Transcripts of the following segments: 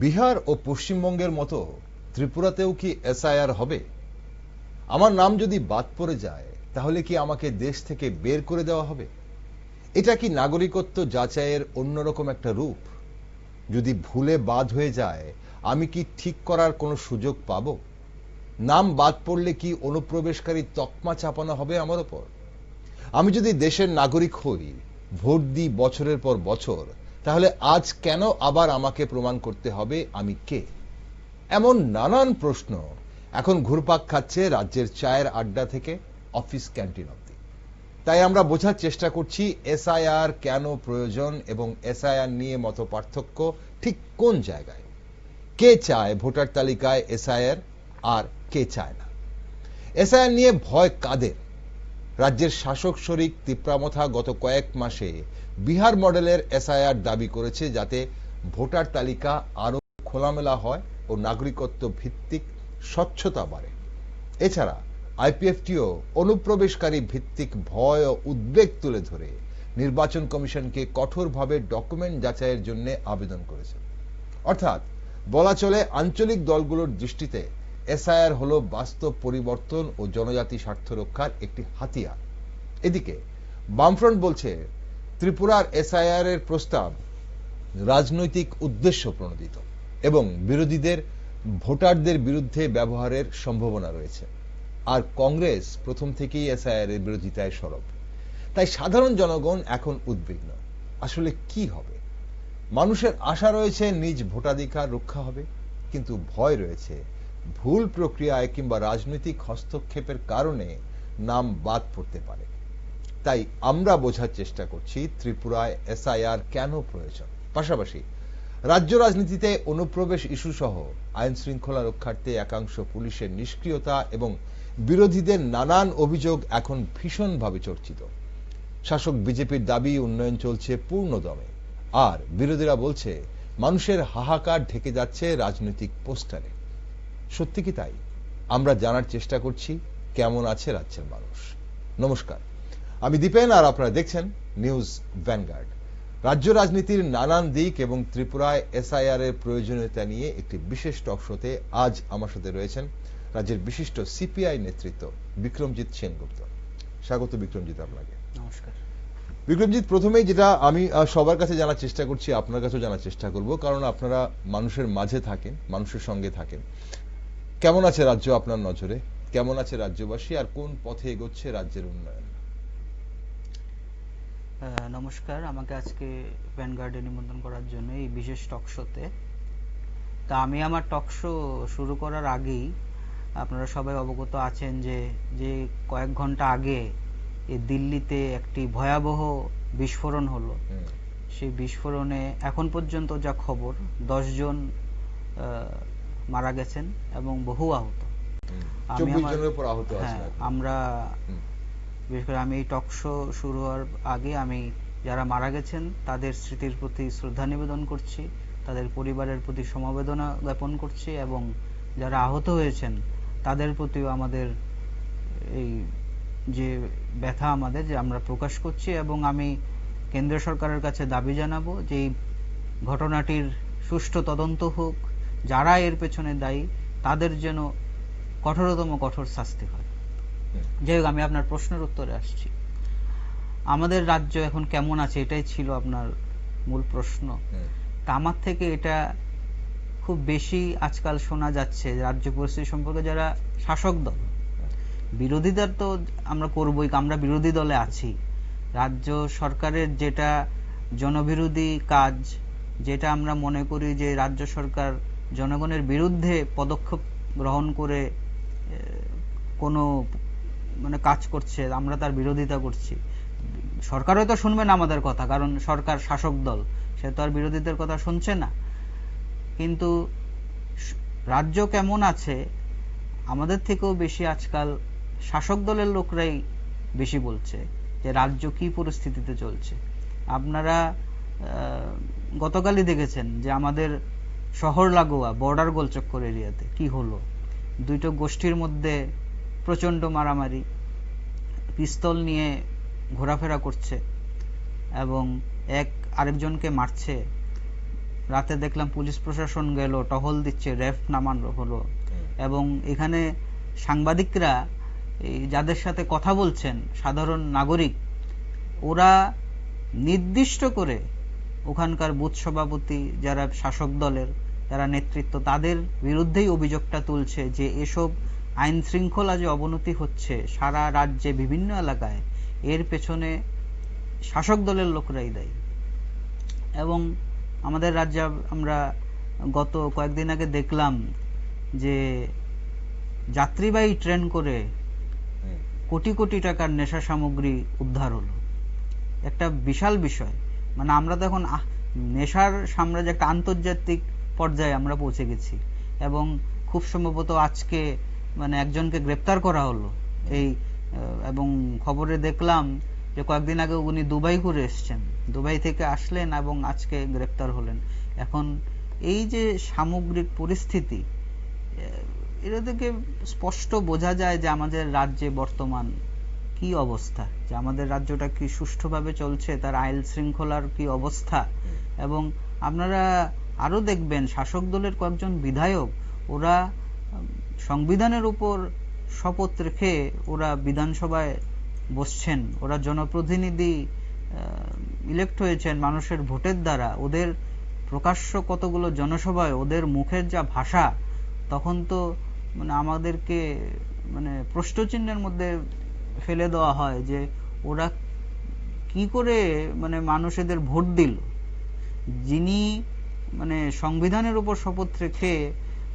বিহার ও পশ্চিমবঙ্গের মতো ত্রিপুরাতেও কি এসআইআর হবে? আমার নাম যদি বাদ পড়ে যায়, তাহলে কি আমাকে দেশ থেকে বের করে দেওয়া হবে? এটা কি নাগরিকত্ব যাচাইয়ের অন্যরকম একটা রূপ? যদি ভুলে বাদ হয়ে যায়, আমি কি ঠিক করার কোনো সুযোগ পাব? নাম বাদ পড়লে কি অনুপ্রবেশকারী তকমা চাপানো হবে আমার ওপর? আমি যদি দেশের নাগরিক হই, ভোট দিই বছরের পর বছর তাহলে আজ কেন আবার আমাকে প্রমাণ করতে হবে আমি কে? এমন নানান প্রশ্ন এখন ঘুরপাক খাচ্ছে রাজ্যের চায়ের আড্ডা থেকে অফিস ক্যান্টিন অব্দি তাই আমরা বোঝার চেষ্টা করছি এসআইআর কেন প্রয়োজন এবং এসআইআর নিয়ে মত পার্থক্য ঠিক কোন জায়গায়? কে চায় ভোটার তালিকায় এসআইআর আর কে চায় না? এসআইআর নিয়ে ভয় কাদের? রাজ্যের শাসক শরিক তিপ্রামথা গত কয়েক মাসে বিহার মডেলের এসআইআর দাবি করেছে যাতে ভোটার তালিকা আরও খোলামেলা হয় ও নাগরিকত্ব ভিত্তিক স্বচ্ছতা বাড়ে। এছাড়া আইপিএফটিও অনুপ্রবেশকারী ভিত্তিক ভয় ও উদ্বেগ তুলে ধরে নির্বাচন কমিশনকে কঠোরভাবে ডকুমেন্ট যাচাইয়ের জন্য আবেদন করেছে। অর্থাৎ বলা চলে আঞ্চলিক দলগুলোর দৃষ্টিতে এসআইআর হলো বাস্তব পরিবর্তন ও জনজাতি স্বার্থ রক্ষার একটি হাতিয়ার। এদিকে, বামফ্রন্ট বলছে, ত্রিপুরার এসআইআর এর প্রস্তাব রাজনৈতিক উদ্দেশ্য প্রণোদিত এবং বিরোধীদের, ভোটারদের বিরুদ্ধে ব্যবহারের সম্ভাবনা রয়েছে। আর কংগ্রেস প্রথম থেকেই এসআইআর এর বিরোধিতায় সরব। তাই সাধারণ জনগণ এখন উদ্বিগ্ন। আসলে কি হবে? মানুষের আশা রয়েছে নিজ ভোটাধিকার রক্ষা হবে, কিন্তু ভয় রয়েছে ভুল প্রক্রিয়ায় কিংবা রাজনৈতিক হস্তক্ষেপের কারণে নাম বাদ পড়তে পারে। তাই আমরা বোঝার চেষ্টা করছি ত্রিপুরায় এসআইআর কেন প্রয়োজন। পাশাপাশি রাজ্য রাজনীতিতে অনুপ্রবেশ ইস্যু সহ আইন শৃঙ্খলা রক্ষার্থে একাংশ পুলিশের নিষ্ক্রিয়তা এবং বিরোধীদের নানান অভিযোগ এখন ভীষণভাবে চর্চিত। শাসক বিজেপির দাবি, উন্নয়ন চলছে পূর্ণ দমে আর বিরোধীরা বলছে, মানুষের হাহাকার ঢেকে যাচ্ছে রাজনৈতিক পোস্টারে। সত্যি কি তাই? আমরা জানার চেষ্টা করছি কেমন আছে রাজ্যের মানুষ। নমস্কার। আমি দীপেন আর আপনারা দেখছেন নিউজ ভ্যানগার্ড। রাজ্য রাজনীতির নানান দিক এবং ত্রিপুরায় এসআইআর এর প্রয়োজনীয়তা নিয়ে একটি বিশেষ টক শোতে আজ আমার সাথে রয়েছেন রাজ্যের বিশিষ্ট সিপিআই নেতৃত্ব বিক্রমজিৎ সেনগুপ্ত। স্বাগত বিক্রমজিৎ আপনাকে। নমস্কার। বিক্রমজিৎ প্রথমেই যেটা আমি সবার কাছে জানার চেষ্টা করছি আপনার কাছেও জানার চেষ্টা করব কারণ আপনারা মানুষের মাঝে থাকেন মানুষের সঙ্গে থাকেন। কেমন আছে রাজ্য আপনার নজরে? কেমন আছে রাজ্যবাসী? আর কোন পথে এগোচ্ছে রাজ্যের উন্নয়ন? নমস্কার। আমাকে আজকে ভ্যানগার্ডে নিমন্ত্রণ করার জন্য এই বিশেষ টক শোতে তা। আমি আমার টক শো শুরু করার আগেই আপনারা সবাই অবগত আছেন যে যে কয়েক ঘণ্টা আগে দিল্লিতে একটি ভয়াবহ বিস্ফোরণ হলো। সেই বিস্ফোরণে এখন পর্যন্ত যা খবর জন মারা গেছেন এবং বহু আহত। হ্যাঁ। আমরা বিশেষ করে আমি এই টক শো শুরু হওয়ার আগে আমি যারা মারা গেছেন তাদের স্মৃতির প্রতি শ্রদ্ধা নিবেদন করছি তাদের পরিবারের প্রতি সমবেদনা জ্ঞাপন করছি এবং যারা আহত হয়েছেন তাদের প্রতিও আমাদের এই যে ব্যথা আমাদের যে আমরা প্রকাশ করছি এবং আমি কেন্দ্র সরকারের কাছে দাবি জানাব যে এই ঘটনাটির সুষ্ঠু তদন্ত হোক যারা এর পেছনে দায়ী তাদের যেন কঠোরতম কঠোর শাস্তি হয়। যাই হোক আমি আপনার প্রশ্নের উত্তরে আসছি। আমাদের রাজ্য এখন কেমন আছে এটাই ছিল আপনার মূল প্রশ্ন। হুম, তা আমার থেকে এটা খুব বেশি আজকাল শোনা যাচ্ছে রাজ্য পরিস্থিতি সম্পর্কে যারা শাসক দল বিরোধীদের তো আমরা করবই আমরা বিরোধী দলে আছি। রাজ্য সরকারের যেটা জনবিরোধী কাজ যেটা আমরা মনে করি যে রাজ্য সরকার জনগণের বিরুদ্ধে পদক্ষেপ গ্রহণ করে কোনো মানে কাজ করছে, আমরা তার বিরোধিতা করছি। সরকারও তো শুনবে না আমাদের কথা, কারণ সরকার শাসক দল, সে তো আর বিরোধীদের কথা শুনছে না। কিন্তু রাজ্য কেমন আছে, আমাদের থেকেও বেশি আজকাল শাসক দলের লোকরাই বেশি বলছে যে রাজ্য কি পরিস্থিতিতে চলছে। আপনারা গতকালই দেখেছেন যে আমাদের শহর লাগোয়া বর্ডার গোলচক্কর এরিয়াতে। কি হলো? দুইটো গোষ্ঠীর মধ্যে প্রচণ্ড মারামারি পিস্তল নিয়ে ঘোরাফেরা করছে এবং এক আরেকজনকে মারছে। রাতে দেখলাম পুলিশ প্রশাসন গেল টহল দিচ্ছে র্যাফ নামানো হলো। এবং এখানে সাংবাদিকরা যাদের সাথে কথা বলছেন সাধারণ নাগরিক ওরা নির্দিষ্ট করে ওখানকার বুথ সভাপতি যারা শাসক দলের যারা নেতৃত্ব তাদের বিরুদ্ধেই অভিযোগটা তুলছে যে এসব আইন শৃঙ্খলা যে অবনতি হচ্ছে সারা রাজ্যে বিভিন্ন এলাকায় এর পেছনে শাসক দলের লোকরাই দায়ী। এবং আমাদের রাজ্যে আমরা গত কয়েকদিন আগে দেখলাম যে যাত্রীবাহী ট্রেন করে কোটি কোটি টাকার নেশা সামগ্রী উদ্ধার হলো। একটা বিশাল বিষয়। মানে আমরা তো এখন নেশার সাম্রাজ্য, একটা আন্তর্জাতিক পর্যায়ে আমরা পৌঁছে গেছি। এবং খুব সম্ভবত আজকে মানে একজনকে গ্রেপ্তার করা হলো। এই এবং খবরে দেখলাম যে কয়েকদিন আগে উনি দুবাই ঘুরে এসছেন। দুবাই থেকে আসলেন এবং আজকে গ্রেপ্তার হলেন। এখন এই যে সামগ্রিক পরিস্থিতি এটা থেকে স্পষ্ট বোঝা যায় যে আমাদের রাজ্যে বর্তমান কি অবস্থা? যে আমাদের রাজ্যটা কি সুষ্ঠুভাবে চলছে? তার আইন শৃঙ্খলার কি অবস্থা? এবং আপনারা আরও দেখবেন, শাসক দলের কয়েকজন বিধায়ক, ওরা সংবিধানের উপর শপথ রেখে ওরা বিধানসভায় বসছেন। ওরা জনপ্রতিনিধি ইলেক্ট হয়েছেন মানুষের ভোটের দ্বারা। ওদের প্রকাশ্য কতগুলো জনসভায় ওদের মুখের যা ভাষা, তখন তো মানে আমাদেরকে মানে প্রশ্নচিহ্নের মধ্যে ফেলে দেওয়া হয় যে ওরা কি করে মানে মানুষ এদের ভোট দিল। যিনি মানে সংবিধানের উপর শপথ রেখে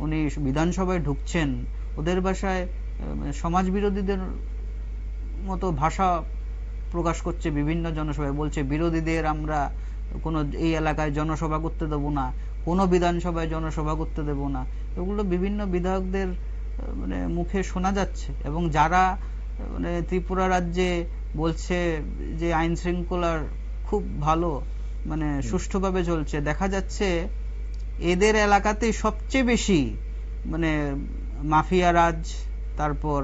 উনি বিধানসভায় ঢুকছেন, ওদের ভাষায় মানে সমাজ বিরোধীদের মতো ভাষা প্রকাশ করছে বিভিন্ন জনসভায়, বলছে বিরোধীদের আমরা কোনো এই এলাকায় জনসভা করতে দেবো না, কোনো বিধানসভায় জনসভা করতে দেব না। এগুলো বিভিন্ন বিধায়কদের মানে মুখে শোনা যাচ্ছে এবং যারা মানে ত্রিপুরা রাজ্যে বলছে যে আইন শৃঙ্খলার খুব ভালো মানে সুষ্ঠুভাবে চলছে। দেখা যাচ্ছে এদের এলাকাতেই সবচেয়ে বেশি মানে মাফিয়া রাজ তারপর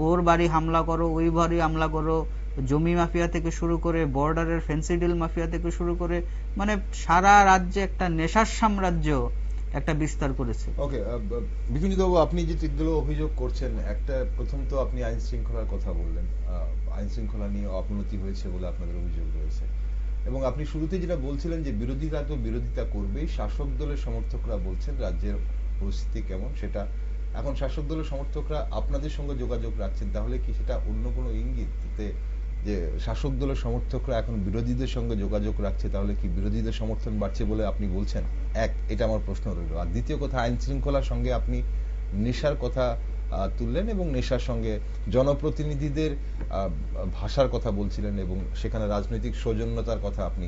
ওর বাড়ি হামলা করো ওই বাড়ি হামলা করো জমি মাফিয়া থেকে শুরু করে বর্ডারের ফেন্সিডিল মাফিয়া থেকে শুরু করে মানে সারা রাজ্যে একটা নেশার সাম্রাজ্য। একটা বিস্তার করেছে। ওকে বিপিন বাবু আপনি যে যেগুলো অভিযোগ করছেন, একটা প্রথম তো আপনি আইন শৃঙ্খলার কথা বললেন। আইন শৃঙ্খলা নিয়ে অবনতি হয়েছে বলে আপনাদের অভিযোগ রয়েছে। এবং আপনি শুরুতে যেটা বলছিলেন যে বিরোধীরা তো বিরোধিতা করবেই, শাসক দলের সমর্থকরা বলছেন রাজ্যের পরিস্থিতি কেমন সেটা। এখন শাসক দলের সমর্থকরা আপনাদের সঙ্গে যোগাযোগ রাখছেন, তাহলে কি সেটা অন্য কোনো ইঙ্গিত যে শাসক দলের সমর্থকরা এখন বিরোধীদের সঙ্গে যোগাযোগ রাখছে, তাহলে কি বিরোধীদের সমর্থন বাড়ছে বলে আপনি বলছেন? এক, এটা আমার প্রশ্ন রইল। আর দ্বিতীয় কথা, আইন শৃঙ্খলার সঙ্গে আপনি নেশার কথা তুললেন এবং নেশার সঙ্গে জনপ্রতিনিধিদের ভাষার কথা বলছিলেন এবং সেখানে রাজনৈতিক সৌজন্যতার কথা আপনি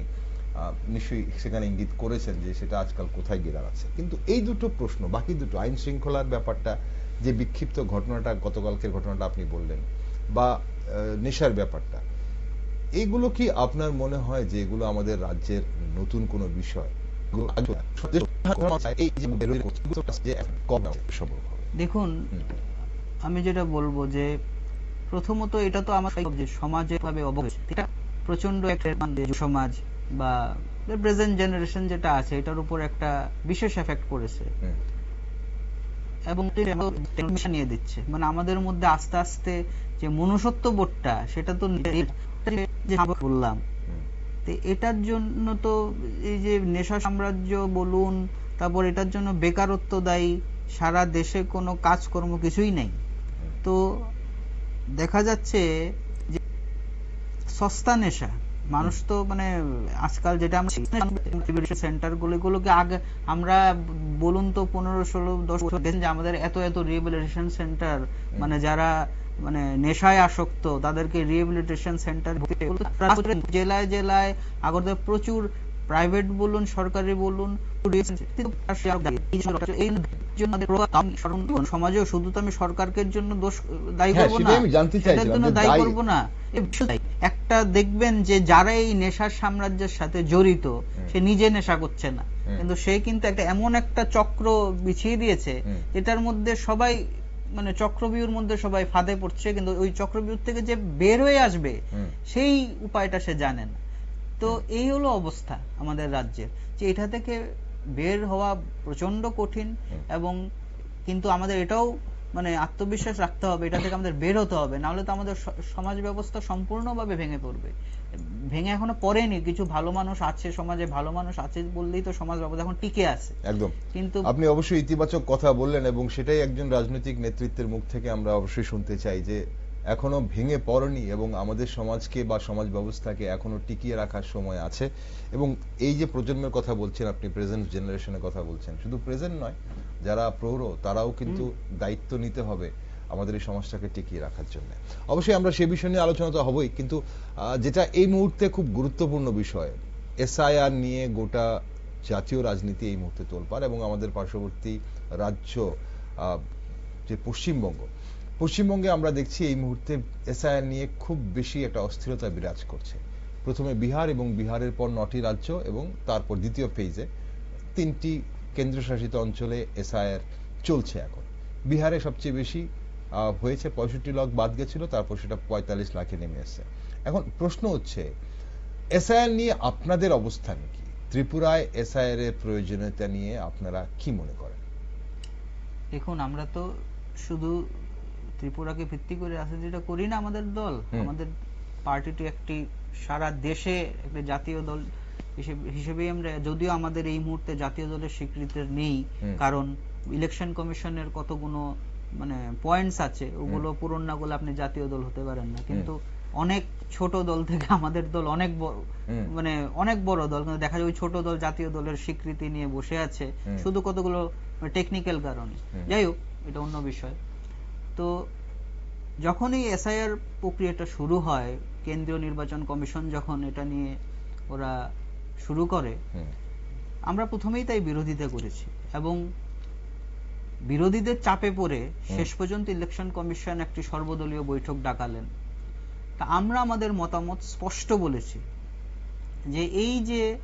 নিশ্চয়ই সেখানে ইঙ্গিত করেছেন যে সেটা আজকাল কোথায় গিয়ে দাঁড়াচ্ছে। কিন্তু এই দুটো প্রশ্ন, বাকি দুটো, আইন শৃঙ্খলার ব্যাপারটা, যে বিক্ষিপ্ত ঘটনাটা, গতকালকের ঘটনাটা আপনি বললেন, বা নেশার ব্যাপারটা এইগুলো কি আপনার মনে হয় যে এগুলো আমাদের রাজ্যের নতুন কোনো বিষয়? দেখুন আমি যেটা বলব যে প্রথমত এটা তো আমার সমাজে ভাবে এটা প্রচণ্ড একটা সমাজ বা প্রেজেন্ট জেনারেশন যেটা আছে এটার উপর একটা বিশেষ এফেক্ট করেছে এবং নিয়ে দিচ্ছে। মানে আমাদের মধ্যে আস্তে আস্তে যে মনুষ্যত্ব বোধটা সেটা তো যে বললাম এটার জন্য তো এই যে নেশা সাম্রাজ্য বলুন তারপর এটার জন্য বেকারত্ব দায়ী সারা দেশে কোনো কাজকর্ম কিছুই নেই। তো দেখা যাচ্ছে যে সস্তা নেশা মানুষ তো মানে আজকাল যেটা আমরা সেন্টারগুলো এগুলোকে আগে আমরা বলুন তো পনেরো ষোলো দশ বছর দেখেন যে আমাদের এত এত রিহেবিলিটেশন সেন্টার মানে যারা মানে নেশায় আসক্ত তাদেরকে রিহেবিলিটেশন সেন্টার জেলায় জেলায় আগরদের প্রচুর প্রাইভেট বলুন সরকারি বলুন সমাজেও শুধু তো আমি সরকারকে জন্য দোষ দায়ী হ্যাঁ, করব না জানতে জন্য দায়ী করব না। একটা দেখবেন যে যারা এই নেশার সাম্রাজ্যের সাথে জড়িত সে নিজে নেশা করছে না। কিন্তু সে কিন্তু একটা এমন একটা চক্র বিছিয়ে দিয়েছে এটার মধ্যে সবাই মানে চক্রবিউর মধ্যে সবাই ফাঁদে পড়ছে কিন্তু ওই চক্রবিউর থেকে যে বের হয়ে আসবে সেই উপায়টা সে জানে না। তো এই হলো অবস্থা আমাদের রাজ্যের যে এটা থেকে বের হওয়া প্রচণ্ড কঠিন এবং কিন্তু আমাদের এটাও মানে আত্মবিশ্বাস রাখতে হবে এটা থেকে আমাদের বের হতে হবে। নাহলে তো আমাদের সমাজ ব্যবস্থা সম্পূর্ণভাবে ভেঙে পড়বে। ভেঙে এখনও পড়েনি কিছু ভালো মানুষ আছে সমাজে ভালো মানুষ আছে বললেই তো সমাজ ব্যবস্থা এখন টিকে আছে। একদম। কিন্তু আপনি অবশ্যই ইতিবাচক কথা বললেন এবং সেটাই একজন রাজনৈতিক নেতৃত্বের মুখ থেকে আমরা অবশ্যই শুনতে চাই যে এখনও ভেঙে পড়েনি এবং আমাদের সমাজকে বা সমাজ ব্যবস্থাকে এখনও টিকিয়ে রাখার সময় আছে। এবং এই যে প্রজন্মের কথা বলছেন আপনি প্রেজেন্ট জেনারেশনের কথা বলছেন শুধু প্রেজেন্ট নয় যারা প্রৌঢ় তারাও কিন্তু দায়িত্ব নিতে হবে আমাদের এই সমাজটাকে টিকিয়ে রাখার জন্য। অবশ্যই আমরা সে বিষয় নিয়ে আলোচনা তো হবই কিন্তু যেটা এই মুহূর্তে খুব গুরুত্বপূর্ণ বিষয় এসআইআর নিয়ে গোটা জাতীয় রাজনীতি এই মুহূর্তে তোলপাড় এবং আমাদের পার্শ্ববর্তী রাজ্য আহ, যে পশ্চিমবঙ্গ পশ্চিমবঙ্গে আমরা দেখছি এই মুহূর্তে এসআইআর নিয়ে খুব বেশি একটা অস্থিরতা বিরাজ করছে। প্রথমে বিহার এবং বিহারের পর নটি রাজ্য এবং তারপর দ্বিতীয় ফেজে তিনটি কেন্দ্রশাসিত অঞ্চলে এসআইআর চলছে এখন। বিহারে সবচেয়ে বেশি হয়েছে পঁয়ষট্টি লাখ বাদ গেছিল, তারপর সেটা পঁয়তাল্লিশ লাখে নেমে এসেছে। এখন প্রশ্ন হচ্ছে, এসআইআর নিয়ে আপনাদের অবস্থান কি? ত্রিপুরায় এসআইআর এর প্রয়োজনীয়তা নিয়ে আপনারা কি মনে করেন? দেখুন, আমরা তো শুধু ত্রিপুরাকে ভিত্তি করে রাজনীতিটা করি না আমাদের দল। আমাদের পার্টিটি একটি সারা দেশে একটি জাতীয় দল হিসেবে- হিসেবেই আমরা যদিও আমাদের এই মুহূর্তে জাতীয় দলের স্বীকৃতি নেই কারণ ইলেকশন কমিশনের কতগুলো মানে পয়েন্টস আছে ওগুলো পূরণ না করলে আপনি জাতীয় দল হতে পারেন না। কিন্তু অনেক ছোট দল থেকে আমাদের দল অনেক বড় মানে অনেক বড় দল কিন্তু দেখা যায় ওই ছোট দল জাতীয় দলের স্বীকৃতি নিয়ে বসে আছে শুধু কতগুলো টেকনিক্যাল কারণে। যাই হোক এটা অন্য বিষয়। তো যখনই এসআইআর প্রক্রিয়াটা শুরু হয় কেন্দ্রীয় নির্বাচন কমিশন যখন এটা নিয়ে ওরা শুরু করে আমরা প্রথমেই তাই বিরোধিতা করেছি এবং বিরোধীদের চাপে পড়ে শেষ পর্যন্ত ইলেকশন কমিশন একটি সর্বদলীয় বৈঠক ডাকালেন। তা আমরা আমাদের মতামত স্পষ্ট বলেছি যে এই যে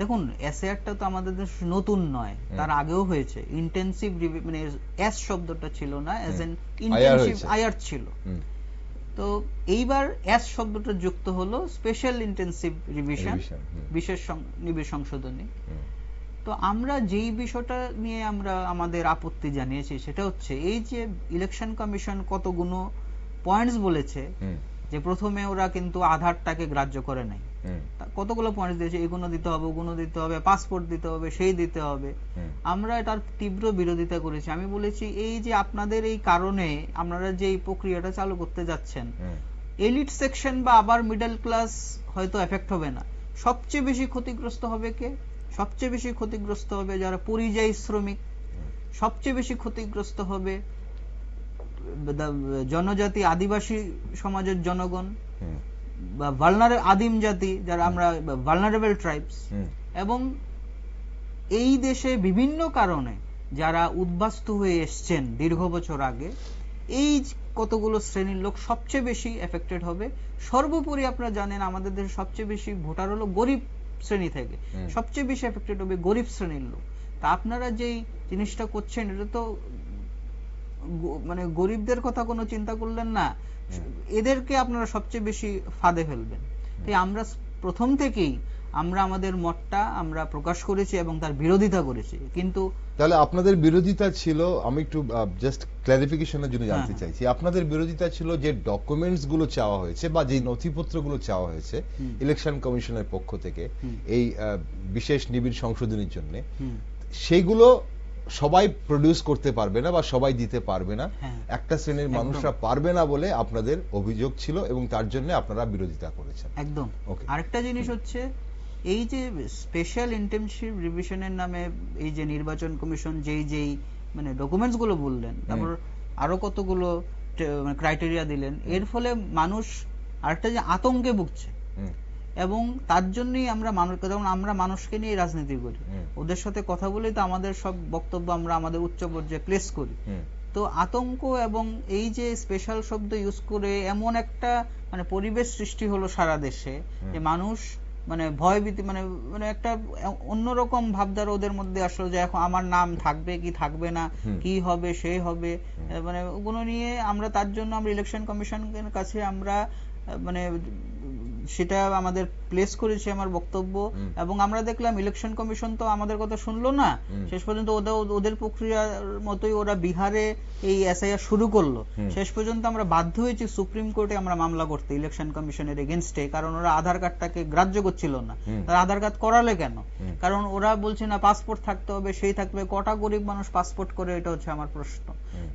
দেখুন এসএআরটা তো আমাদের দেশে নতুন নয় তার আগেও হয়েছে। ইন্টেন্সিভ মানে এস শব্দটা ছিল না অ্যাজ এন ইন্টেন্সিভ আয়ার ছিল। তো এইবার এস শব্দটা যুক্ত হলো স্পেশাল ইন্টেন্সিভ রিভিশন বিশেষ নিবিড় সংশোধনী। তো আমরা যেই বিষয়টা নিয়ে আমরা আমাদের আপত্তি জানিয়েছি সেটা হচ্ছে এই যে ইলেকশন কমিশন কতগুলো পয়েন্টস বলেছে যে প্রথমে ওরা কিন্তু আধারটাকে গ্রাহ্য করে নাই। কতগুলো পয়েন্টস দিয়েছে? এগুলো দিতে হবে ওগুলো দিতে হবে পাসপোর্ট দিতে হবে সেই দিতে হবে। আমরা এটার তীব্র বিরোধিতা করেছি। আমি বলেছি এই যে আপনাদের এই কারণে আপনারা যে এই প্রক্রিয়াটা চালু করতে যাচ্ছেন এলিট সেকশন বা আবার মিডল ক্লাস হয়তো এফেক্ট হবে না। সবচেয়ে বেশি ক্ষতিগ্রস্ত হবে কে? সবচেয়ে বেশি ক্ষতিগ্রস্ত হবে যারা পরিযায়ী শ্রমিক। সবচেয়ে বেশি ক্ষতিগ্রস্ত হবে জনজাতি আদিবাসী সমাজের জনগণ। ভালনারে আদিম জাতি যারা আমরা ভালনারেবল ট্রাইবস এবং এই দেশে বিভিন্ন কারণে যারা উদ্বাস্তু হয়ে এসছেন দীর্ঘ বছর আগে এই কতগুলো শ্রেণির লোক সবচেয়ে বেশি এফেক্টেড হবে? সর্বোপরি আপনারা জানেন আমাদের দেশে সবচেয়ে বেশি ভোটার হলো গরিব শ্রেণি থেকে। সবচেয়ে বেশি এফেক্টেড হবে গরিব শ্রেণির লোক। তা আপনারা যেই জিনিসটা করছেন এটা তো মানে গরিবদের কথা কোনো চিন্তা করলেন না এদেরকে আপনারা সবচেয়ে বেশি ফাঁদে ফেলবেন। তাই আমরা প্রথম থেকেই আমরা আমাদের মতটা আমরা প্রকাশ করেছি এবং তার বিরোধিতা করেছি। কিন্তু তাহলে আপনাদের বিরোধিতা ছিল আমি একটু জাস্ট ক্লারিফিকেশনের জন্য জানতে হ্যাঁ, চাইছি। আপনাদের বিরোধিতা ছিল যে ডকুমেন্টসগুলো চাওয়া হয়েছে বা যে নথিপত্রগুলো চাওয়া হয়েছে ইলেকশন কমিশনের পক্ষ থেকে এই বিশেষ নিবিড় সংশোধনীর জন্য হুম, সেইগুলো সবাই প্রডিউস করতে পারবে না বা সবাই দিতে পারবে না। হ্যাঁ। একটা শ্রেণির মানুষরা পারবে না বলে আপনাদের অভিযোগ ছিল এবং তার জন্য আপনারা বিরোধিতা করেছেন। একদম। আরেকটা জিনিস হচ্ছে এই যে স্পেশাল ইন্টেনসিভ রিভিশনের নামে এই যে নির্বাচন কমিশন যেই যেই মানে ডকুমেন্টসগুলো বললেন তারপর আরও কতগুলো ক্রাইটেরিয়া দিলেন এর ফলে মানুষ আরেকটা যে আতঙ্কে ভুগছে। এবং তার জন্যই আমরা মানুষ যেমন আমরা মানুষকে নিয়ে রাজনীতি করি। ওদের সাথে কথা বলেই তো আমাদের সব বক্তব্য আমরা আমাদের উচ্চ পর্যায়ে প্লেস করি। তো আতঙ্ক এবং এই যে স্পেশাল শব্দ ইউজ করে এমন একটা মানে পরিবেশ সৃষ্টি হলো সারা দেশে যে মানুষ মানে ভয়ভীতি মানে মানে একটা অন্যরকম ভাবধারা ওদের মধ্যে আসলো যে এখন আমার নাম থাকবে কি থাকবে না কি হবে সে হবে। মানে ওগুলো নিয়ে আমরা তার জন্য আমরা ইলেকশন কমিশনের কাছে আমরা মানে সেটা আমাদের প্লেস করেছি আমার বক্তব্য। এবং আমরা দেখলাম ইলেকশন কমিশন তো আমাদের কথা শুনলো না। শেষ পর্যন্ত ওদের ওদের প্রক্রিয়ার মতোই ওরা বিহারে এই এসআইআর শুরু করল। শেষ পর্যন্ত আমরা বাধ্য হয়েছি সুপ্রিম কোর্টে আমরা মামলা করতে ইলেকশন কমিশনের এগেনস্টে কারণ ওরা আধার কার্ডটাকে গ্রাহ্য করছিল না। তারা আধার কার্ড করালে কেন? কারণ ওরা বলছে না পাসপোর্ট থাকতে হবে সেই থাকবে কটা গরিব মানুষ পাসপোর্ট করে এটা হচ্ছে আমার প্রশ্ন।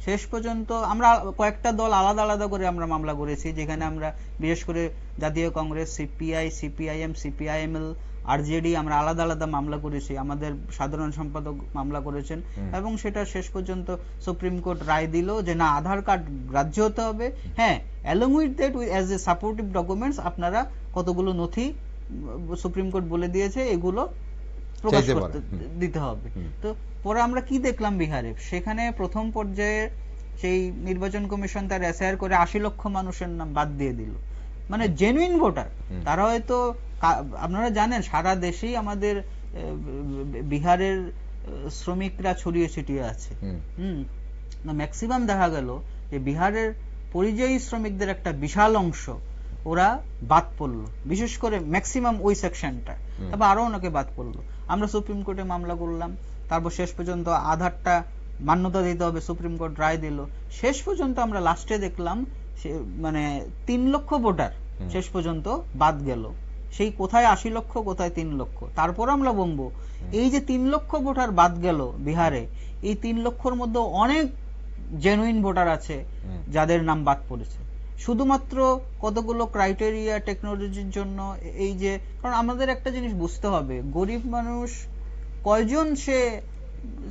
শেষ পর্যন্ত আমরা কয়েকটা দল আলাদা আলাদা করে আমরা মামলা করেছি যেখানে আমরা বিশেষ করে জাতীয় Congress CPI CPIM CPIML RJD আমরা আলাদা আলাদা মামলা করেছি আমাদের সাধারণ সম্পাদক মামলা করেছেন এবং সেটা শেষ পর্যন্ত সুপ্রিম কোর্ট রায় দিল যে না আধার কার্ড গ্রাহ্য হতে হবে। হ্যাঁ along with that as a supportive documents আপনারা কতগুলো নথি সুপ্রিম কোর্ট বলে দিয়েছে এগুলো প্রকাশ করতে দিতে হবে। তো পরে আমরা কি দেখলাম বিহারে? সেখানে প্রথম পর্যায়ে সেই নির্বাচন কমিশন তার এসআইআর করে আশি লক্ষ মানুষের নাম বাদ দিয়ে দিল। মানে জেনুইন ভোটার তারা হয়তো আপনারা জানেন সারা দেশেই আমাদের বিহারের শ্রমিকরা ছড়িয়ে ছিটিয়ে আছে। হুম। ম্যাক্সিমাম দেখা গেল যে বিহারের পরিযায়ী শ্রমিকদের একটা বিশাল অংশ ওরা বাদ পড়ল। বিশেষ করে ম্যাক্সিমাম ওই সেকশনটা। তারপর আরও অনেকে বাদ পড়ল। আমরা সুপ্রিম কোর্টে মামলা করলাম। তারপর শেষ পর্যন্ত আধারটা মান্যতা দিতে হবে সুপ্রিম কোর্ট রায় দিল। শেষ পর্যন্ত আমরা লাস্টে দেখলাম মানে তিন লক্ষ ভোটার শেষ পর্যন্ত বাদ গেল। সেই কোথায় আশি লক্ষ কোথায় তিন লক্ষ? তারপর আমরা বলব এই যে তিন লক্ষ ভোটার বাদ গেল বিহারে এই তিন লক্ষর মধ্যে অনেক জেনুইন ভোটার আছে যাদের নাম বাদ পড়েছে। শুধুমাত্র কতগুলো ক্রাইটেরিয়া টেকনোলজির জন্য এই যে কারণ আমাদের একটা জিনিস বুঝতে হবে গরিব মানুষ কয়জন সে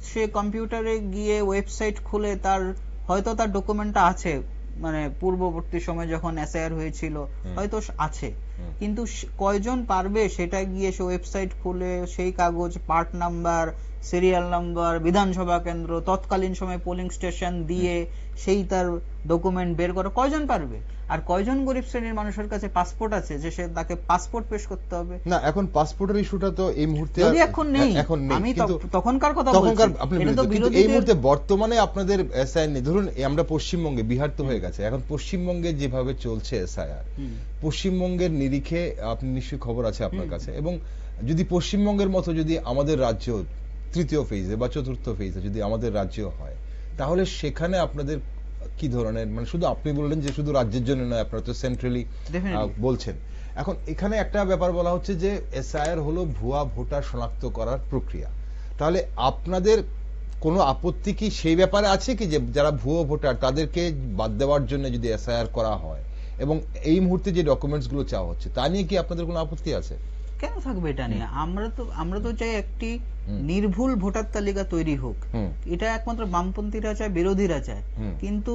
সে কম্পিউটারে গিয়ে ওয়েবসাইট খুলে তার হয়তো তার ডকুমেন্টটা আছে মানে পূর্ববর্তী সময় যখন এসআইআর হয়েছিল হয়তো আছে। কিন্তু কয়জন পারবে সেটা গিয়ে সে ওয়েবসাইট খুলে সেই কাগজ পার্ট নাম্বার সিরিয়াল নাম্বার বিধানসভা কেন্দ্র তৎকালীন সময় পোলিং স্টেশন দিয়ে সেই তার ডকুমেন্ট বের করে। কয়জন পারবে? আর কয়জন গরিব শ্রেণির মানুষের কাছে পাসপোর্ট আছে যে সে তাকে পাসপোর্ট পেশ করতে হবে? না এখন পাসপোর্টের ইস্যুটা তো এই মুহূর্তে যদি এখন নেই এখন নেই। আমি তখনকার কথা তখনকার আপনি এই মুহূর্তে বর্তমানে আপনাদের এসআইআর নেই। ধরুন আমরা পশ্চিমবঙ্গে বিহার তো হয়ে গেছে। এখন পশ্চিমবঙ্গে যেভাবে চলছে এসআইআর হুম। পশ্চিমবঙ্গের নিরিখে আপনি নিশ্চয়ই খবর আছে আপনার কাছে। এবং যদি পশ্চিমবঙ্গের মতো যদি আমাদের রাজ্য তৃতীয় ফেজে বা চতুর্থ ফেজে যদি আমাদের রাজ্য হয় তাহলে সেখানে আপনাদের কি ধরনের মানে শুধু আপনি বললেন যে শুধু রাজ্যের জন্য নয় আপনারা তো সেন্ট্রালি বলছেন। এখন এখানে একটা ব্যাপার বলা হচ্ছে যে এসআইআর হলো ভুয়া ভোটার শনাক্ত করার প্রক্রিয়া। তাহলে আপনাদের কোনো আপত্তি কি সেই ব্যাপারে আছে কি যে যারা ভুয়ো ভোটার তাদেরকে বাদ দেওয়ার জন্য যদি এসআইআর করা হয়? এবং এই মুহূর্তে যে ডকুমেন্টসগুলো চাওয়া হচ্ছে তা নিয়ে কি আপনাদের কোনো আপত্তি আছে? কেন থাকবে এটা নিয়ে? আমরা তো আমরা তো চাই একটি নির্ভুল ভোটার তালিকা তৈরি হোক। এটা একমাত্র বামপন্থীরা চায় বিরোধীরা চায়। কিন্তু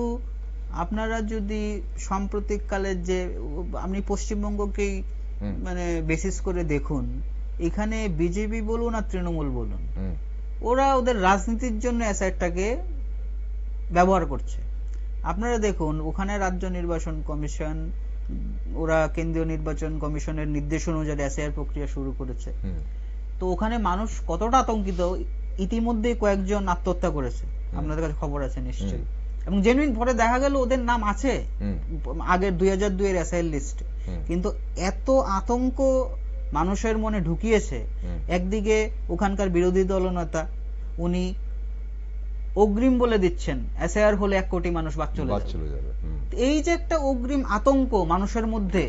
আপনারা যদি সাম্প্রতিক কালের যে আপনি পশ্চিমবঙ্গকেই। মানে বেসিস করে দেখুন এখানে বিজেপি বলুন আর তৃণমূল বলুন ওরা ওদের রাজনীতির জন্য অ্যাসাইডটাকে ব্যবহার করছে। আপনারা দেখুন ওখানে রাজ্য নির্বাচন কমিশন ওরা কেন্দ্রীয় নির্বাচন কমিশনের নির্দেশ অনুযায়ী এসআইআর প্রক্রিয়া শুরু করেছে। তো ওখানে মানুষ কতটা আতঙ্কিত ইতিমধ্যে কয়েকজন আত্মহত্যা করেছে। আপনাদের কাছে খবর আছে নিশ্চয়ই। এবং জেনুইন পরে দেখা গেল ওদের নাম আছে। আগের দুই হাজার দুই এর এসআইএল লিস্ট কিন্তু এত আতঙ্ক মানুষের মনে ঢুকিয়েছে। একদিকে ওখানকার বিরোধী দলনেতা উনি অগ্রিম বলে দিচ্ছেন। এসআইআর হলে এক কোটি মানুষ বাদ চলে যাবে। এই যে একটা অগ্রিম আতঙ্ক মানুষের মধ্যে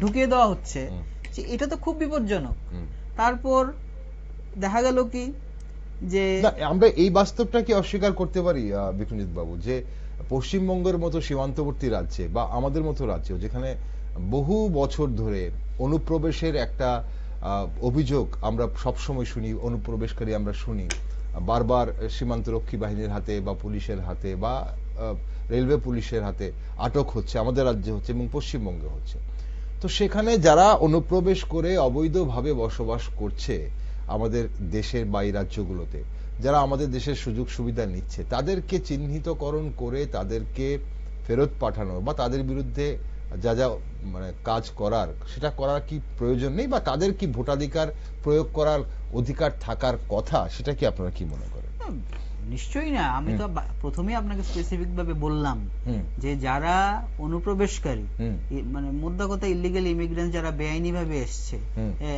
ঢুকিয়ে দেওয়া হচ্ছে যে এটা তো খুব বিপজ্জনক। তারপর দেখা গেল কি যে আমরা এই বাস্তবটা কি অস্বীকার করতে পারি বিক্রমজিৎ বাবু যে পশ্চিমবঙ্গের মতো সীমান্তবর্তী রাজ্যে বা আমাদের মতো রাজ্য যেখানে বহু বছর ধরে অনুপ্রবেশের একটা আহ, অভিযোগ আমরা সবসময় শুনি অনুপ্রবেশকারী আমরা শুনি বারবার সীমান্তরক্ষী বাহিনীর হাতে বা পুলিশের হাতে বা রেলওয়ে পুলিশের হাতে আটক হচ্ছে, আমাদের রাজ্যে হচ্ছে এবং পশ্চিমবঙ্গে হচ্ছে। তো সেখানে যারা অনুপ্রবেশ করে অবৈধভাবে বসবাস করছে আমাদের দেশের বাই রাজ্যগুলোতে, যারা আমাদের দেশের সুযোগ সুবিধা নিচ্ছে, তাদেরকে চিহ্নিতকরণ করে তাদেরকে ফেরত পাঠানো বা তাদের বিরুদ্ধে যা যা মানে কাজ করার সেটা করার কি প্রয়োজন নেই বা তাদের কি ভোটাধিকার প্রয়োগ করার অধিকার থাকার কথা সেটা কি আপনারা কি মনে করেন? নিশ্চয়ই না। আমি তো প্রথমেই আপনাকে স্পেসিফিক ভাবে বললাম যে যারা অনুপ্রবেশকারী। মানে মোদ্দা কথা ইলিগেল ইমিগ্রেন্ট যারা বেআইনি ভাবে এসছে।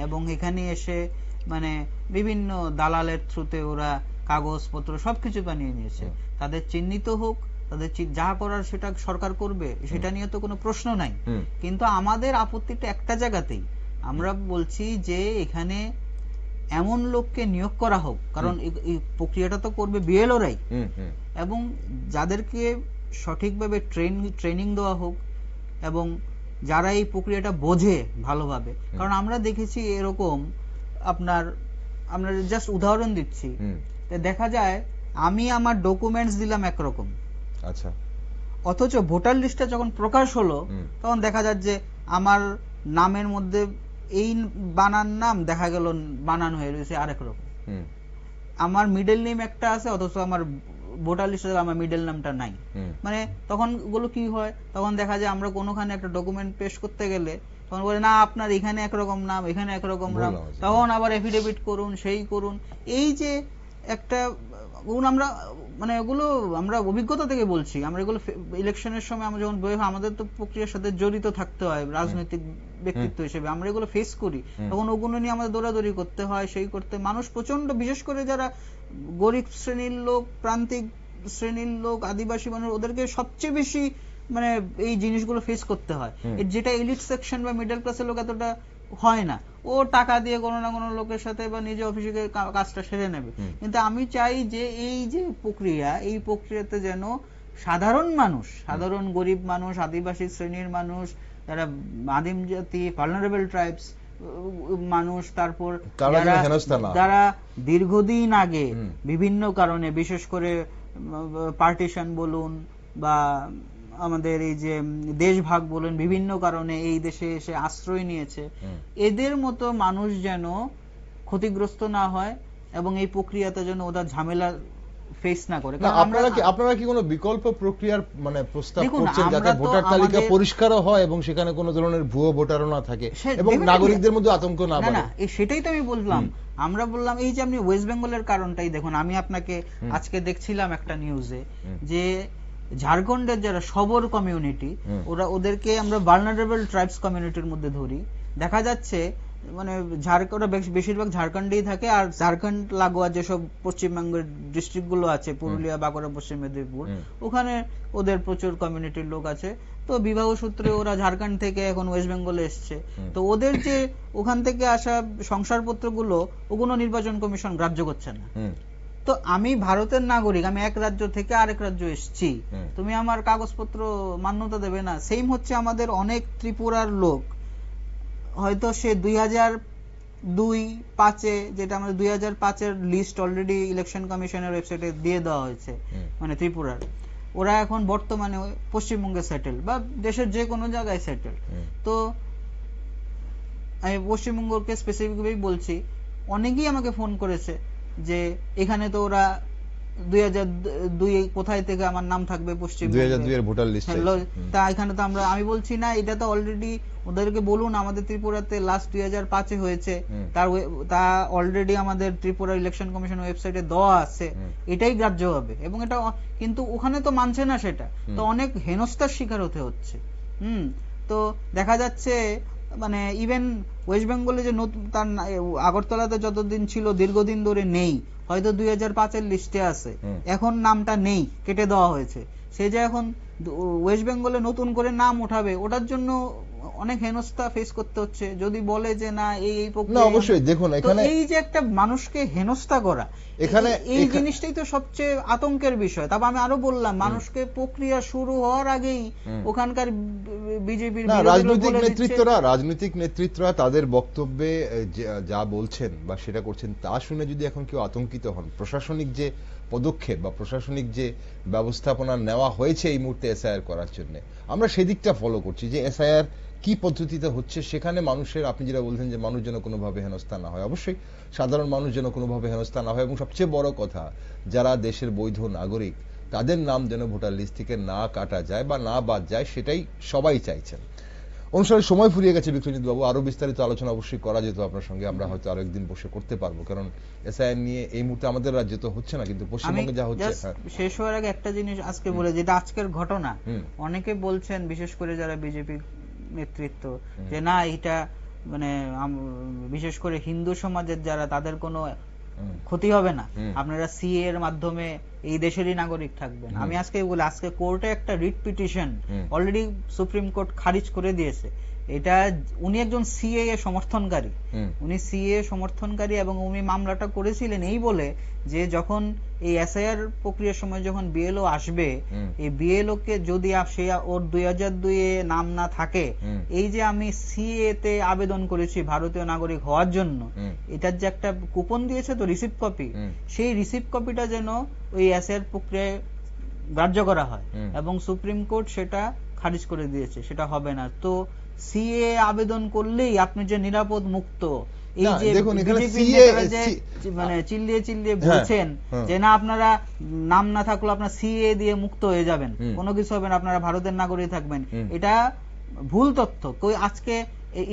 এবং এখানে এসে মানে বিভিন্ন দালালের থ্রুতে ওরা কাগজপত্র সবকিছু বানিয়ে নিয়েছে। তাদের চিহ্নিত হোক তাদের যা করার সেটা সরকার করবে সেটা নিয়ে তো কোনো প্রশ্ন নাই। কিন্তু আমাদের আপত্তিটা একটা জায়গাতেই। আমরা বলছি যে এখানে এমন লোককে নিয়োগ করা হোক কারণ এই- প্রক্রিয়াটা তো করবে বিএলওরাই এবং যাদেরকে সঠিকভাবে ট্রেন ট্রেনিং দেওয়া হোক এবং যারা এই প্রক্রিয়াটা বোঝে ভালোভাবে। কারণ আমরা দেখেছি এরকম আপনার আমরা জাস্ট উদাহরণ দিচ্ছি। দেখা যায় আমি আমার ডকুমেন্টস দিলাম একরকম। আচ্ছা। অথচ ভোটার লিস্টটা যখন প্রকাশ হলো তখন দেখা যায় যে আমার নামের মধ্যে এই বানান নাম দেখা গেল বানান হয়ে রয়েছে আরেক রকম। আমার মিডল নেম একটা আছে অথচ আমার ভোটার লিস্টে আমার মিডল নামটা নাই। মানে তখনগুলো কি হয় তখন দেখা যায় আমরা কোনোখানে একটা ডকুমেন্ট পেশ করতে গেলে তখন বলে না আপনার এখানে একরকম নাম এখানে একরকম নাম। তখন আবার এফিডেভিট করুন সেই করুন। এই যে একটা ওগুলো আমরা মানে ওগুলো আমরা অভিজ্ঞতা থেকে বলছি। আমরা এগুলো ইলেকশনের সময় আমরা যখন বের হই, আমাদের তো প্রক্রিয়ার সাথে জড়িত থাকতে হয় রাজনৈতিক ব্যক্তিত্ব হিসেবে। আমরা এগুলো ফেস করি। তখন ওগুলো নিয়ে আমাদের দৌড়াদৌড়ি করতে হয় সেই করতে মানুষ প্রচণ্ড বিশেষ করে যারা গরিব শ্রেণির লোক প্রান্তিক শ্রেণির লোক আদিবাসী মানুষ ওদেরকে সবচেয়ে বেশি মানে এই জিনিসগুলো ফেস করতে হয়। যেটা এলিট সেকশন বা মিডল ক্লাসের লোক এতটা হয় না। ও টাকা দিয়ে কোনো না কোনো লোকের সাথে বা নিজে অফিসে কাজটা সেরে নেবে। কিন্তু আমি চাই যে এই যে প্রক্রিয়া এই প্রক্রিয়াতে যেন সাধারণ মানুষ সাধারণ গরিব মানুষ আদিবাসী শ্রেণির মানুষ যারা আদিম জাতি ভালনারেবল ট্রাইবস মানুষ তারপর। যারা দীর্ঘদিন আগে বিভিন্ন কারণে বিশেষ করে পার্টিশন বলুন বা আমাদের এই যে উম, দেশভাগ বলুন বিভিন্ন কারণে এই দেশে এসে আশ্রয় নিয়েছে। এদের মতো মানুষ যেন ক্ষতিগ্রস্ত না হয় এবং এই প্রক্রিয়াতে যেন ওরা ঝামেলা ফেস না করে। আপনারা কি আপনারা কি কোনো বিকল্প প্রক্রিয়ার মানে প্রস্তাব করছেন যাতে ভোটার তালিকা পরিষ্কারও হয় এবং সেখানে কোনো ধরনের ভুয়ো ভোটারও না থাকে এবং নাগরিকদের মধ্যে আতঙ্ক না বাড়ে না এই সেটাই তো আমি বললাম। আমরা বললাম এই যে আপনি ওয়েস্ট বেঙ্গলের কারণটাই দেখুন আমি আপনাকে আজকে দেখছিলাম একটা নিউজে যে ঝাড়খণ্ডের যারা সবর কমিউনিটি ওরা ওদেরকে আমরা ভালনারেবল ট্রাইবস কমিউনিটির মধ্যে ধরি। দেখা যাচ্ছে মানে ঝাড়খণ্ড বেশিরভাগ ঝাড়খণ্ডেই থাকে আর ঝাড়খণ্ড লাগোয়া যেসব পশ্চিমবঙ্গের ডিস্ট্রিক্টগুলো আছে পুরুলিয়া বাঁকুড়া পশ্চিম মেদিনীপুর ওখানে ওদের প্রচুর কমিউনিটির লোক আছে। তো বিবাহ সূত্রে ওরা ঝাড়খণ্ড থেকে এখন ওয়েস্ট বেঙ্গলে এসছে। তো ওদের যে ওখান থেকে আসা সংসারপত্রগুলো ওগুলো নির্বাচন কমিশন গ্রাহ্য করছে না। তো আমি ভারতের নাগরিক আমি এক রাজ্য থেকে আরেক রাজ্য এসেছি। তুমি আমার কাগজপত্র মান্যতা দেবে না। সেম হচ্ছে আমাদের অনেক ত্রিপুরার লোক। হয়তো সে দুই হাজার দুই পাঁচে যেটা আমাদের দুই হাজার পাঁচের লিস্ট অলরেডি ইলেকশন কমিশনের ওয়েবসাইটে দিয়ে দেওয়া হয়েছে মানে ত্রিপুরার। ওরা এখন বর্তমানে পশ্চিমবঙ্গে সেটেল বা দেশের যে কোনো জায়গায় সেটেল তো আমি পশ্চিমবঙ্গকে স্পেসিফিকভাবে বলছি অনেকেই আমাকে ফোন করেছে যে এখানে তো ওরা দুই হাজার দুই কোথায় থেকে আমার নাম থাকবে পশ্চিম 2002 এর ভোটার লিস্ট। তা এখানে তো আমরা আমি বলছি না এটা তো অলরেডি ওদেরকে বলুন আমাদের ত্রিপুরাতে লাস্ট দুই হাজার পাঁচে হয়েছে। তার তা অলরেডি আমাদের ত্রিপুরা ইলেকশন কমিশন ওয়েবসাইটে দেওয়া আছে। এটাই গ্রাহ্য হবে। এবং এটা কিন্তু ওখানে তো মানছে না সেটা। তো অনেক হেনস্থার শিকার হতে হচ্ছে। হুম। তো দেখা যাচ্ছে মানে ইভেন ওয়েস্ট বেঙ্গলে যে নতুন তার আগরতলাতে যতদিন ছিল দীর্ঘদিন ধরে নেই। হয়তো দুই হাজার পাঁচের লিস্টে আছে। এখন নামটা নেই কেটে দেওয়া হয়েছে। সে যে এখন ওয়েস্ট বেঙ্গলে নতুন করে নাম উঠাবে ওটার জন্য অনেক হেনস্থা ফেস করতে হচ্ছে। যদি বলে যে না এই এই না অবশ্যই। দেখুন এখানে এই যে একটা মানুষকে হেনস্থা করা এখানে- এই- জিনিসটাই তো সবচেয়ে আতঙ্কের বিষয়। তারপর আমি আরও বললাম মানুষকে প্রক্রিয়া শুরু হওয়ার আগেই ওখানকার বিজেপির রাজনৈতিক নেতৃত্বরা রাজনৈতিক নেতৃত্বরা তাদের বক্তব্যে যা বলছেন বা সেটা করছেন তা শুনে যদি এখন কেউ আতঙ্কিত হন প্রশাসনিক যে পদক্ষেপ বা প্রশাসনিক যে ব্যবস্থাপনা নেওয়া হয়েছে এই মুহূর্তে এসআইআর করার জন্য আমরা সেদিকটা ফলো করছি যে এসআইআর কি পদ্ধতিতে হচ্ছে সেখানে মানুষের আপনি যেটা বলছেন যে মানুষ যেন কোনোভাবে হেনস্থা না হয়। অবশ্যই সাধারণ মানুষ যেন কোনোভাবে হেনস্থা না হয় এবং সবচেয়ে বড় কথা যারা দেশের বৈধ নাগরিক তাদের নাম যেন ভোটার লিস্ট থেকে না কাটা যায় বা না বাদ যায় সেটাই সবাই চাইছেন। অনুষ্ঠানের সময় ফুরিয়ে গেছে বিক্রজিৎ বাবু আরও বিস্তারিত আলোচনা অবশ্যই করা যেত আপনার সঙ্গে আমরা হয়তো আরও একদিন বসে করতে পারব কারণ এসআইআর নিয়ে এই মুহূর্তে আমাদের রাজ্যে তো হচ্ছে না কিন্তু পশ্চিমবঙ্গে যা হচ্ছে হ্যাঁ। শেষ হওয়ার আগে একটা জিনিস আজকে বলে যেটা আজকের ঘটনা অনেকে বলছেন বিশেষ করে যারা বিজেপি নেতৃত্ব যে না এটা মানে বিশেষ করে হিন্দু সমাজের যারা তাদের কোনো ক্ষতি হবে না। আপনারা সিএ এর মাধ্যমে এই দেশেরই নাগরিক থাকবেন। আমি আজকে বলি আজকে কোর্টে একটা writ petition already supreme court খারিজ করে দিয়েছে। এটা উনি একজন সিএ সমর্থনকারী। উনি সিএ সমর্থনকারী এবং উনি মামলাটা করেছিলেন এই বলে যে যখন এই এসআইআর প্রক্রিয়ার সময় যখন বিএলও আসবে এই বিএলও কে যদি সে ওর দুই হাজার দুইয়ে নাম না থাকে এই যে আমি সিএ তে আবেদন করেছি ভারতীয় নাগরিক হওয়ার জন্য এটার যে একটা কুপন দিয়েছে তো রিসিভ কপি সেই রিসিপ্ট কপিটা যেন ওই এসআইআর প্রক্রিয়ায় গ্রাহ্য করা হয় এবং সুপ্রিম কোর্ট সেটা খারিজ করে দিয়েছে সেটা হবে না। তো সিএ আবেদন করলেই আপনি যে নিরাপদ মুক্ত এই যে মানে চিল্লিয়ে চিল্লিয়ে হ্যাঁ, বলছেন হ্যাঁ। যে না আপনারা নাম না থাকলেও আপনার সিএ দিয়ে মুক্ত হয়ে যাবেন। কোনো কিছু হবে না আপনারা ভারতের নাগরিক থাকবেন এটা ভুল তথ্য কই আজকে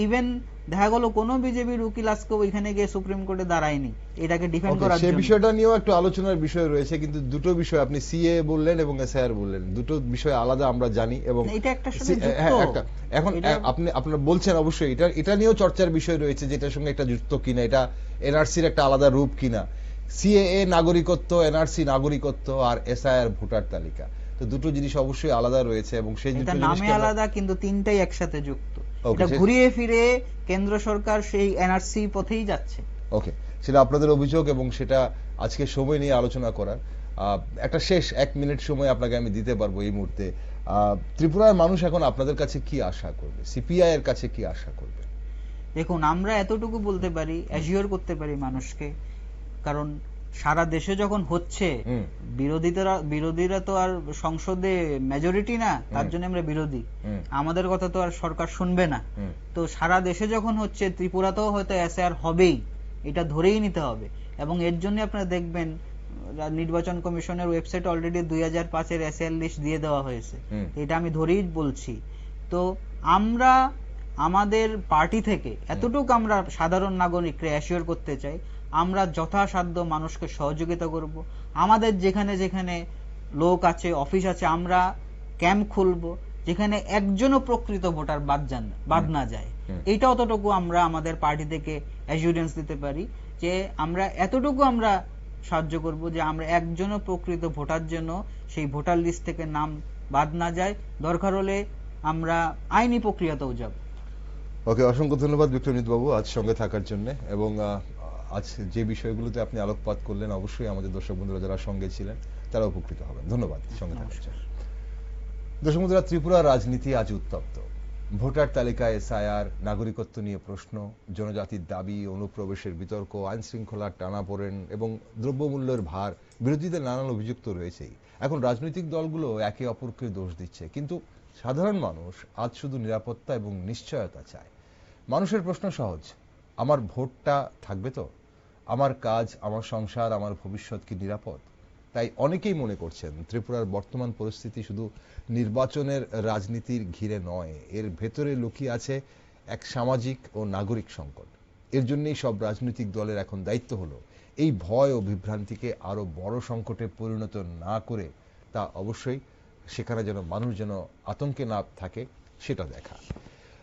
ইভেন দেখা গেল কোনো বিজেপির উকিল আজকে ওইখানে গিয়ে সুপ্রিম কোর্টে দাঁড়ায়নি। এটাকে ডিফেন্ড করার জন্য। বিষয়টা নিয়েও একটু আলোচনার বিষয় রয়েছে কিন্তু দুটো বিষয় আপনি সিএ বললেন এবং এসআইআর বললেন দুটো বিষয় আলাদা আমরা জানি এবং এটা যুক্ত। হ্যাঁ, একটা এখন আপনি আপনারা বলছেন অবশ্যই এটা এটা নিয়েও চর্চার বিষয় রয়েছে যেটার সঙ্গে একটা যুক্ত কিনা এটা এনআরসির একটা আলাদা রূপ কিনা। সিএএ নাগরিকত্ব এনআরসি নাগরিকত্ব আর এসআইআর ভোটার তালিকা। তো দুটো জিনিস অবশ্যই আলাদা রয়েছে এবং সেই দুটো নামে আলাদা কিন্তু তিনটাই একসাথে যুক্ত। এটা ঘুরিয়ে ফিরে কেন্দ্র সরকার সেই এনআরসি পথেই যাচ্ছে। ওকে সেটা আপনাদের অভিযোগ এবং সেটা আজকে সময় নিয়ে আলোচনা করার। একটা শেষ এক মিনিট সময় আপনাকে আমি দিতে পারব এই মুহূর্তে। ত্রিপুরার মানুষ এখন আপনাদের কাছে কি আশা করবে? সিপিআই এর কাছে কি আশা করবে? দেখুন আমরা এতটুকু বলতে পারি অ্যাজিওর করতে পারি মানুষকে কারণ সারা দেশে যখন হচ্ছে। বিরোধীরা বিরোধীরা তো আর সংসদে মেজরিটি না তার জন্য আমরা বিরোধী। আমাদের কথা তো আর সরকার শুনবে না। তো সারা দেশে যখন হচ্ছে ত্রিপুরাতেও হয়তো এসআর হবেই। এটা ধরেই নিতে হবে। এবং এর জন্য আপনারা দেখবেন নির্বাচন কমিশনের ওয়েবসাইট অলরেডি দুই হাজার পাঁচের এসআর লিস্ট দিয়ে দেওয়া হয়েছে। এটা আমি ধরেই বলছি। তো আমরা আমাদের পার্টি থেকে এতটুকু আমরা সাধারণ নাগরিককে অ্যাসিওর করতে চাই আমরা যথাসাধ্য মানুষকে সহযোগিতা করব। আমাদের যেখানে যেখানে লোক আছে অফিস আছে আমরা ক্যাম্প খুলবো যেখানে একজনও প্রকৃত ভোটার বাদ যান বাদ না যায়। এইটা অতটুকু আমরা আমাদের পার্টি থেকে অ্যাসিউরেন্স দিতে পারি যে আমরা এতটুকু আমরা সাহায্য করব যে আমরা একজনও প্রকৃত ভোটার জন্য সেই ভোটার লিস্ট থেকে নাম বাদ না যায়। দরকার হলে আমরা আইনি প্রক্রিয়াতেও যাব। ওকে অসংখ্য ধন্যবাদ বিক্রমিত বাবু আজ সঙ্গে থাকার জন্য এবং আজ যে বিষয়গুলোতে আপনি আলোকপাত করলেন, অবশ্যই আমাদের দর্শক বন্ধুরা যারা সঙ্গে ছিলেন, তারা উপকৃত হবেন। ধন্যবাদ সঙ্গে থাকার দর্শক বন্ধুরা, ত্রিপুরা রাজনীতি আজ উত্তপ্ত। ভোটার তালিকায় এসআইআর, নাগরিকত্ব নিয়ে প্রশ্ন, জনজাতির দাবি, অনুপ্রবেশের বিতর্ক আইন শৃঙ্খলার টানাপোড়েন এবং দ্রব্যমূল্যের ভার, বিরোধীদের নানান অভিযোগ তো রয়েছেই। এখন রাজনৈতিক দলগুলো একে অপরকে দোষ দিচ্ছে, কিন্তু সাধারণ মানুষ আজ শুধু নিরাপত্তা এবং নিশ্চয়তা চায়। মানুষের প্রশ্ন সহজ, আমার ভোটটা থাকবে তো? আমার কাজ, আমার সংসার, আমার ভবিষ্যৎ কি নিরাপদ? তাই অনেকেই মনে করছেন ত্রিপুরার বর্তমান পরিস্থিতি শুধু নির্বাচনের রাজনীতির ঘিরে নয়, এর ভেতরে লুকিয়ে আছে এক সামাজিক ও নাগরিক সংকট। এর জন্যই সব রাজনৈতিক দলের এখন দায়িত্ব হলো এই ভয় ও বিভ্রান্তিকে আরও বড় সংকটে পরিণত না করে, তা অবশ্যই সেখানে যেন মানুষ যেন আতঙ্কে না থাকে, সেটা দেখা।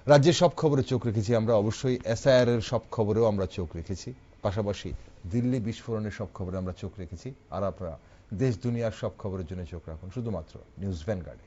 রাজ্যের সব খবরে চোখ রেখেছি আমরা, অবশ্যই এসআইআর এর সব খবরেও আমরা চোখ রেখেছি। পাশাপাশি দিল্লি বিস্ফোরণের সব খবরে আমরা চোখ রেখেছি আর আপনারা দেশ, দুনিয়ার সব খবরের জন্য চোখ রাখুন। শুধুমাত্র নিউজ ভ্যানগার্ডে।